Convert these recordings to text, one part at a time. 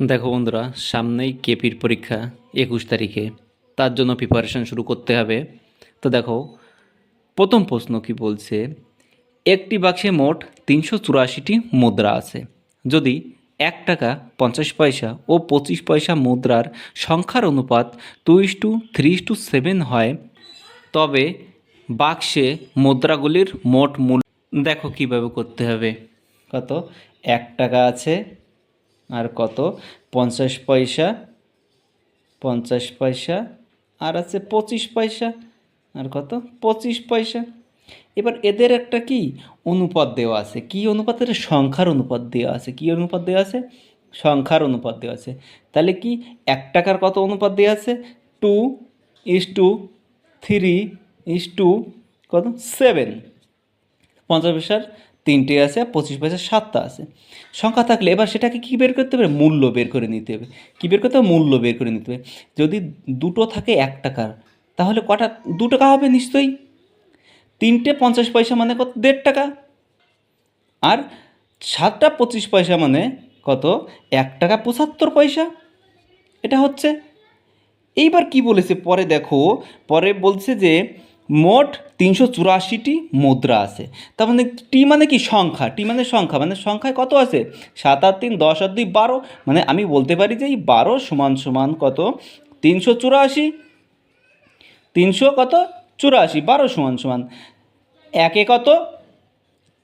দেখো বন্ধুরা, সামনেই কেপির পরীক্ষা একুশ তারিখে। তার জন্য প্রিপারেশন শুরু করতে হবে। তো দেখো, প্রথম প্রশ্ন কি বলছে, একটি বাক্সে মোট তিনশো চুরাশিটি মুদ্রা আছে। যদি এক টাকা পঞ্চাশ পয়সা ও পঁচিশ পয়সা মুদ্রার সংখ্যার অনুপাত two is to three is to seven হয়, তবে বাক্সে মুদ্রাগুলির মোট মূল্য, দেখো কীভাবে করতে হবে। কত? এক টাকা আছে আর কত? পঞ্চাশ পয়সা পঞ্চাশ পয়সা, আর আছে পঁচিশ পয়সা, আর কত? পঁচিশ পয়সা। এবার এদের একটা কি? অনুপাত দেওয়া আছে। কি অনুপাতের সংখ্যার অনুপাত দেওয়া আছে। কি অনুপাত দেওয়া আছে? সংখ্যার অনুপাত দেওয়া আছে। তাহলে কি এক টাকার কত অনুপাত দেওয়া আছে? Two is to three is to কত? সেভেন। পঞ্চাশ পয়সার তিনটে আছে, পঁচিশ পয়সা সাতটা আছে। সংখ্যা থাকলে এবার সেটাকে কী বের করতে হবে? মূল্য বের করে নিতে হবে। কী বের করতে হবে? মূল্য বের করে নিতে হবে। যদি দুটো থাকে এক টাকার, তাহলে কটা দু টাকা হবে নিশ্চয়ই। তিনটে পঞ্চাশ পয়সা মানে কত? দেড় টাকা। আর সাতটা পঁচিশ পয়সা মানে কত? এক টাকা পঁচাত্তর পয়সা। এটা হচ্ছে। এইবার কি বলেছে? পরে দেখো, পরে বলছে যে মোট তিনশো চুরাশিটি মুদ্রা আছে। তার মানে টি মানে কি সংখ্যা? টি মানে সংখ্যা। মানে সংখ্যায় কত আছে? সাত আর তিন, দশ আর দুই, বারো। মানে আমি বলতে পারি যে এই বারো সমান সমান কত? তিনশো চুরাশি। তিনশো কত? চুরাশি। বারো সমান সমান। একে কত?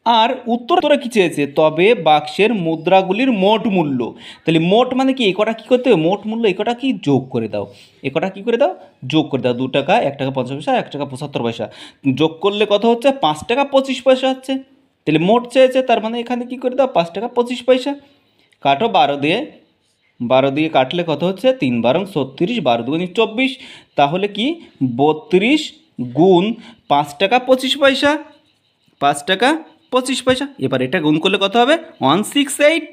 আর উত্তর তোরা কী চেয়েছে? তবে বাক্সের মুদ্রাগুলির মোট মূল্য। তাহলে মোট মানে কি? একটা কী করতে হবে? মোট মূল্য একটা কি? যোগ করে দাও। একটা কী করে দাও? যোগ করে দাও। দু টাকা, এক টাকা পঞ্চাশ পয়সা, এক টাকা পঁচাত্তর পয়সা। যোগ করলে কত হচ্ছে? পাঁচ টাকা পঁচিশ পয়সা হচ্ছে। তাহলে মোট চেয়েছে, তার মানে এখানে কী করে দাও? পাঁচ টাকা পঁচিশ পয়সা। কাটো বারো দিয়ে। বারো দিয়ে কাটলে কত হচ্ছে? তিন বারং ছত্রিশ, বারো দুগুনি চব্বিশ। তাহলে কি? বত্রিশ গুণ পাঁচ টাকা পঁচিশ পয়সা। পাঁচ টাকা পঁচিশ পয়সা। এবার এটা গুণ করলে কত হবে? One six eight